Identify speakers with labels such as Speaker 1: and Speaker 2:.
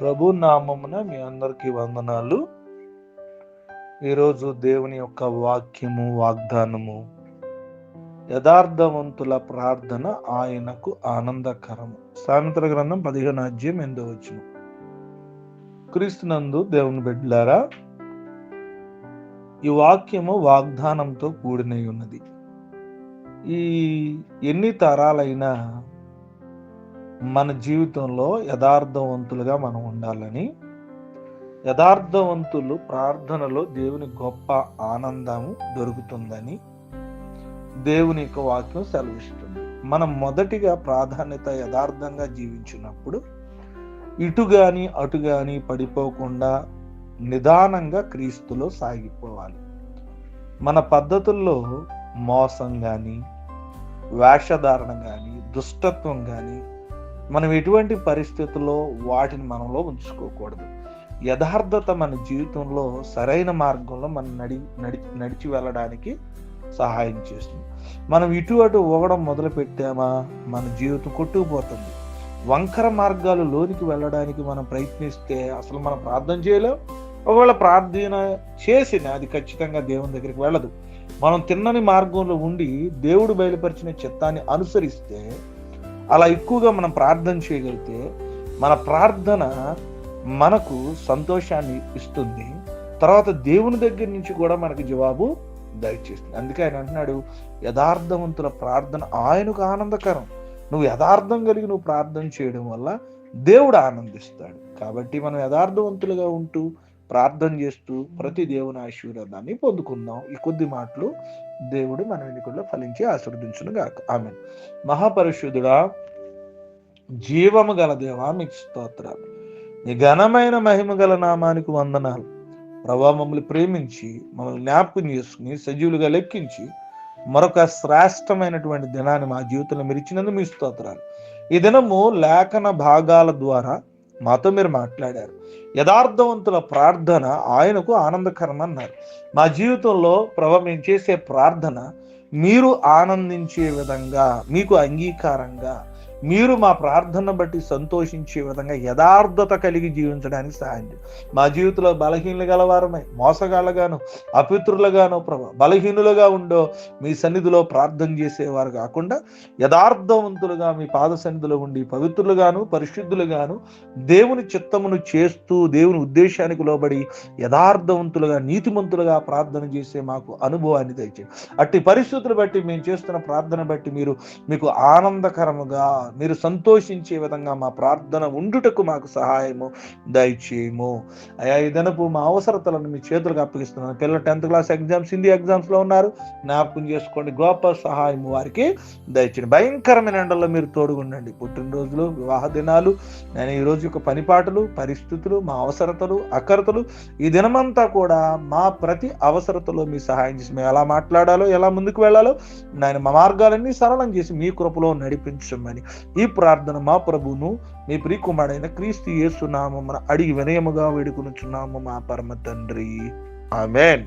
Speaker 1: ప్రభు నామమున మీ అందరికీ వందనాలు. ఈరోజు దేవుని యొక్క వాక్యము వాగ్దానము యథార్థవంతుల ప్రార్థన ఆయనకు ఆనందకరము. సామెతల గ్రంథం పదిహేను అధ్యాయం ఎందో వచ్చిన క్రీస్తునందు దేవుని బిడ్డలారా ఈ వాక్యము వాగ్దానంతో కూడినై ఉన్నది ఈ ఎన్ని తరాలైనా మన జీవితంలో యథార్థవంతులుగా మనం ఉండాలని యథార్థవంతులు ప్రార్థనలో దేవుని గొప్ప ఆనందము దొరుకుతుందని దేవుని యొక్క వాక్యం సెలవిస్తుంది. మనం మొదటిగా ప్రాధాన్యత యథార్థంగా జీవించినప్పుడు ఇటు గాని అటు గాని పడిపోకుండా నిదానంగా క్రీస్తులో సాగిపోవాలి. మన పద్ధతుల్లో మోసం కానీ వేషధారణ కానీ దుష్టత్వం కానీ మనం ఎటువంటి పరిస్థితుల్లో వాటిని మనలో ఉంచుకోకూడదు. యథార్థత మన జీవితంలో సరైన మార్గంలో మనం నడి నడి నడిచి వెళ్ళడానికి సహాయం చేస్తుంది. మనం ఇటు అటు ఊగడం మొదలు పెట్టామా మన జీవితం కొట్టుకుపోతుంది. వంకర మార్గాలు లోనికి వెళ్ళడానికి మనం ప్రయత్నిస్తే అసలు మనం ప్రార్థన చేయలేం? ఒకవేళ ప్రార్థన చేసిన అది ఖచ్చితంగా దేవుని దగ్గరికి వెళ్ళదు. మనం తిన్నని మార్గంలో ఉండి దేవుడు బయలుపరిచిన చిత్తాన్ని అనుసరిస్తే అలా ఎక్కువగా మనం ప్రార్థన చేయగలిగితే మన ప్రార్థన మనకు సంతోషాన్ని ఇస్తుంది. తర్వాత దేవుని దగ్గర నుంచి కూడా మనకు జవాబు దయచేస్తుంది. అందుకే ఆయన అంటున్నాడు యథార్థవంతుల ప్రార్థన ఆయనకు ఆనందకరం. నువ్వు యథార్థం కలిగి నువ్వు ప్రార్థన చేయడం వల్ల దేవుడు ఆనందిస్తాడు. కాబట్టి మనం యథార్థవంతులుగా ఉంటూ ప్రార్థన చేస్తూ ప్రతి దేవుని ఆశీర్వాదాన్ని పొందుకుందాం. ఈ కొద్ది మాటలు దేవుడు మన వెనుకల్లో ఫలించి ఆశీర్వదించును గాక. ఆమె మహాపరిశుద్ధుడా జీవము గల దేవా మీకు స్తోత్రాలు. నీ ఘనమైన మహిమ గల నామానికి వందనాలు. ప్రభా మమ్మల్ని ప్రేమించి మమ్మల్ని జ్ఞాపకం చేసుకుని సజీవులుగా లెక్కించి మరొక శ్రేష్టమైనటువంటి దినాన్ని మా జీవితంలో మీరు ఇచ్చినందుకు మీ స్తోత్రాలు. ఈ దినము లేఖన భాగాల ద్వారా మాతో మీరు మాట్లాడారు. యథార్థవంతుల ప్రార్థన ఆయనకు ఆనందకరం అన్నారు మా జీవితంలో ప్రభ మేము చేసే ప్రార్థన మీరు ఆనందించే విధంగా మీకు అంగీకారంగా మీరు మా ప్రార్థన బట్టి సంతోషించే విధంగా యథార్థత కలిగి జీవించడానికి సహాయం మా జీవితంలో బలహీనలు గలవారమై మోసగాళ్ళగాను అపిత్రులుగాను ప్రభ బలహీనులుగా ఉండో మీ సన్నిధిలో ప్రార్థన చేసేవారు కాకుండా యథార్థవంతులుగా మీ పాద సన్నిధిలో ఉండి పవిత్రులుగాను పరిశుద్ధులుగాను దేవుని చిత్తమును చేస్తూ దేవుని ఉద్దేశానికి లోబడి యథార్థవంతులుగా నీతిమంతులుగా ప్రార్థన చేసే మాకు అనుభవాన్ని దయచేయండి. అట్టి పరిస్థితులు బట్టి మేము చేస్తున్న ప్రార్థన బట్టి మీరు మీకు ఆనందకరముగా మీరు సంతోషించే విధంగా మా ప్రార్థన ఉండుటకు మాకు సహాయము దయచేయము. అయా ఈ దినపు మా అవసరతలను మీ చేతులకు అప్పగిస్తున్నాను. పిల్లలు టెన్త్ క్లాస్ ఎగ్జామ్స్ హిందీ ఎగ్జామ్స్లో ఉన్నారు. జ్ఞాపకం చేసుకోండి గొప్ప సహాయం వారికి దయచేయండి. భయంకరమైన ఎండల్లో మీరు తోడుగుండండి. పుట్టినరోజులు వివాహ దినాలు నేను ఈ రోజు యొక్క పనిపాటలు పరిస్థితులు మా అవసరతలు అకరతలు ఈ దినమంతా కూడా మా ప్రతి అవసరతలో మీ సహాయం చేసి మేము ఎలా మాట్లాడాలో ఎలా ముందుకు వెళ్ళాలో నేను మా మార్గాలన్నీ సరళం చేసి మీ కృపలో నడిపించమని ఈ ప్రార్థన మా ప్రభువును మీ ప్రియకుమారుడైన క్రీస్తు యేసునామమున అడిగి వినయముగా వేడుకొనుచున్నాము మా పరమ తండ్రి. ఆమెన్.